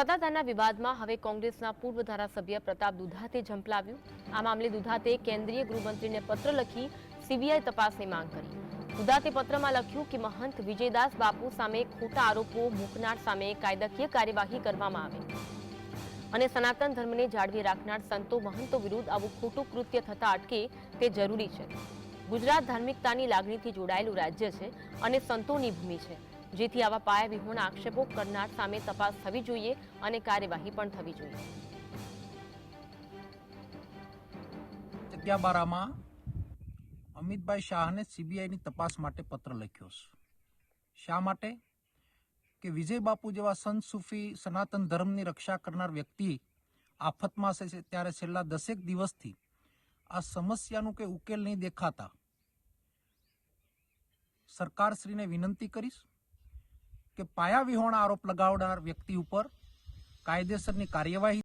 સત્તાધારના વિવાદમાં હવે કોંગ્રેસના પૂર્વ ધારાસભ્ય પ્રતાપ દુધાતે ઝંપલાવ્યું. આ મામલે દુધાતે કેન્દ્રીય ગૃહમંત્રીને પત્ર લખી સીબીઆઈ તપાસની માંગ કરી. દુધાતે પત્રમાં લખ્યું કે મહંત વિજયદાસ બાપુ સામે ખોટા આરોપો મૂકનાર સામે કાયદાકીય કાર્યવાહી કરવામાં આવે. અને સનાતન ધર્મને જાળવી રાખનાર સંતો મહંતો વિરુદ્ધ આવું ખોટું કૃત્ય થતા અટકે તે જરૂરી છે. ગુજરાત ધાર્મિકતાની લાગણીથી જોડાયેલું રાજ્ય છે અને સંતોની ભૂમિ છે. જેથી આવા પાયા વિહોણા આક્ષેપો કરનાર સામે તપાસ થવી જોઈએ અને કાર્યવાહી પણ થવી જોઈએ. જગ્યાબારામાં અમિતભાઈ શાહને સીબીઆઈની તપાસ માટે પત્ર લખ્યો છે. શા માટે? કે વિજય બાપુ જેવા સંત સૂફી સનાતન ધર્મની રક્ષા કરનાર વ્યક્તિ આફતમાં છે ત્યારે છેલ્લા દસેક દિવસથી આ સમસ્યાનું કંઈ ઉકેલ નહીં દેખાતા. સરકારશ્રીને વિનંતી કરીશ કે પાયા વિહોણા આરોપ લગાવનાર વ્યક્તિ ઉપર કાયદેસરની કાર્યવાહી